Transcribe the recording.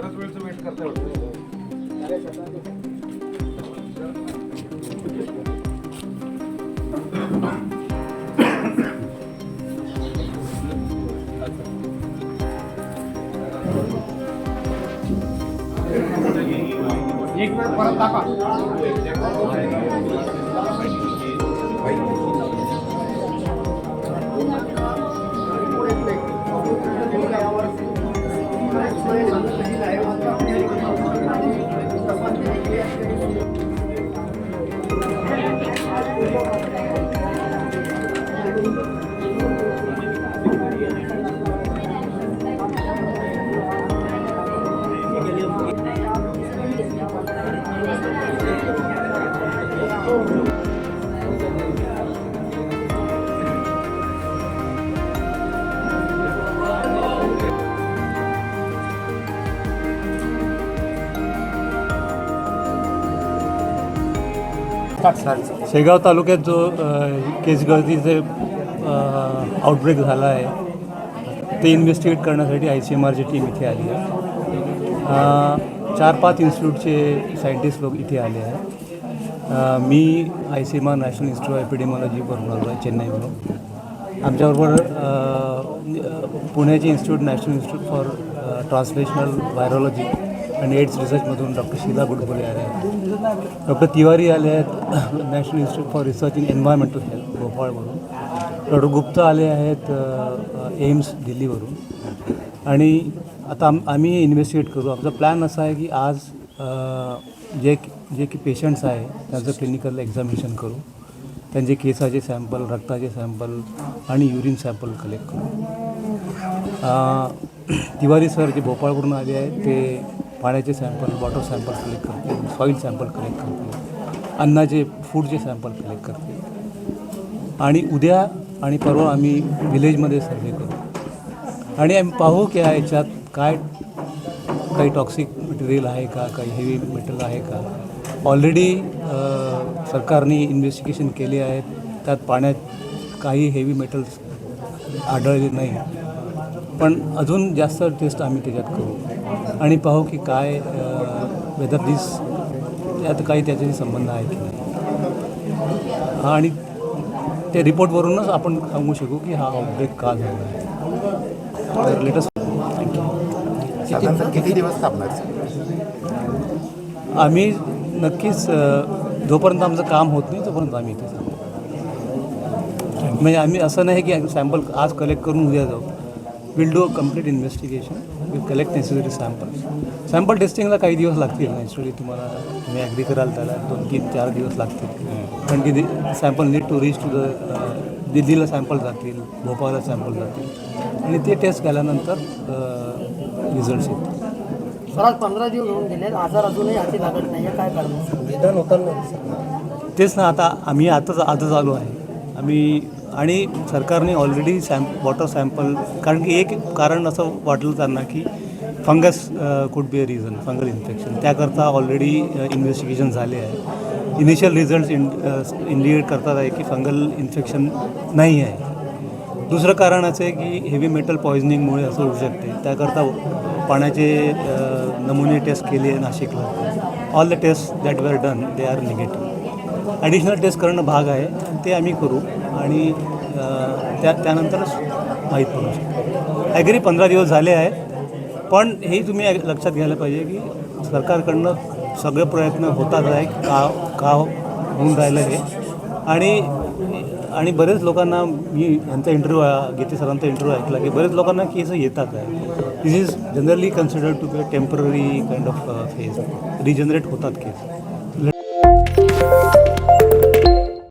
बऱ्याच वेळचं वेट करताय वाटतं. एक वेळ परत दाखवा. शेगाव तालुक्यात जो केसगळतीचे आउटब्रेक झाला आहे ते इन्व्हेस्टिगेट करण्यासाठी आय सी एम आरची टीम इथे आली आहे. चार पाच इन्स्टिट्यूटचे सायंटिस्ट लोक इथे आले आहेत. मी I C M R national institute of एपिडेमॉलॉजीवरून आलो आहे चेन्नईवरून. आमच्याबरोबर पुण्याचे institute national institute for translational virology आणि एड्स रिसर्चमधून डॉक्टर शीला गुडबोले आले आहेत. डॉक्टर तिवारी आले आहेत. National institute for research in environmental health भोपाळवरून doctor Gupta आले आहेत एम्स दिल्लीवरून. आणि आता आम आम्ही इन्व्हेस्टिगेट करू. आमचा प्लॅन असा आहे की आज जे जे की पेशंट्स आहे त्यांचं क्लिनिकल एक्झामिनेशन करू. त्यांचे केसाचे सॅम्पल रक्ताचे सॅम्पल आणि युरिन सॅम्पल कलेक्ट करू. तिवारी सर जे भोपाळवरून आले आहेत ते पाण्याचे सॅम्पल वॉटर सॅम्पल कलेक्ट करते सॉईल सॅम्पल कलेक्ट करते अन्नाचे फूडचे सॅम्पल कलेक्ट करते. आणि उद्या आणि परवा आम्ही विलेजमध्ये सर्वे करू. आणि आम्ही पाहू की याच्यात काय काही टॉक्सिक मटेरियल आहे का काही हेवी मेटल आहे का. ऑलरेडी सरकारने इन्व्हेस्टिगेशन केले आहेत. त्यात पाण्यात काही हेवी मेटल्स आढळले नाही पण अजून जास्त टेस्ट आम्ही त्याच्यात करू. आणि पाहू की काय वेदर दिस यात काही त्याच्याशी संबंध आहे की नाही. हा आणि त्या रिपोर्टवरूनच आपण सांगू शकू की हा आउटब्रेक का झाला आहे. तर लेटस्ट किती दिवस थांबणार आम्ही नक्कीच जोपर्यंत आमचं काम होत नाही तोपर्यंत आम्ही इथे. म्हणजे आम्ही असं नाही की सॅम्पल आज कलेक्ट करून उद्या जाऊ. Will do a complete investigation will collect necessary sample sample टेस्टिंगला काही दिवस लागतील. नॅचरली तुम्हाला तुम्ही ॲग्री कराल त्याला. दोन तीन चार दिवस लागतील. कारण की sample need to reach to the दिल्लीला सॅम्पल जातील भोपाळला सॅम्पल जातील. आणि ते टेस्ट केल्यानंतर रिझल्ट्स येतील. सर आज पंधरा दिवस होऊन गेले आजार अजूनही हाती लागत नाही काय कारण? निदान होताना तेच ना आता आम्ही आताच आजच आलो आहे. आम्ही आणि सरकारने ऑलरेडी सॅम्प वॉटर सॅम्पल कारण की एक कारण असं वाटलं त्यांना की fungus could be a reason fungal infection त्याकरता ऑलरेडी इन्व्हेस्टिगेशन झाले आहे. इनिशियल रिझल्ट इन इंडिकेट करतात आहे की फंगल इन्फेक्शन नाही आहे. दुसरं कारण असं आहे की हेवी मेटल पॉयझनिंगमुळे असं होऊ शकते. त्याकरता पाण्याचे नमुने टेस्ट केले नाशिकला. All the test that were done they are negative additional test करणं भाग आहे. ते आम्ही करू आणि त्या त्यानंतरच माहीत पडू शकतो. ॲग्री पंधरा दिवस झाले आहेत पण हे तुम्ही लक्षात घ्यायला पाहिजे की सरकारकडनं सगळे प्रयत्न होतात आहे का का होऊन राहिलं हे. आणि आणि बरेच लोकांना मी यांचा इंटरव्ह्यू गीते सरांचा इंटरव्ह्यू ऐकला की बरेच लोकांना केस येतात आहे. This is generally considered to be a temporary kind of phase regenerate होतात केस.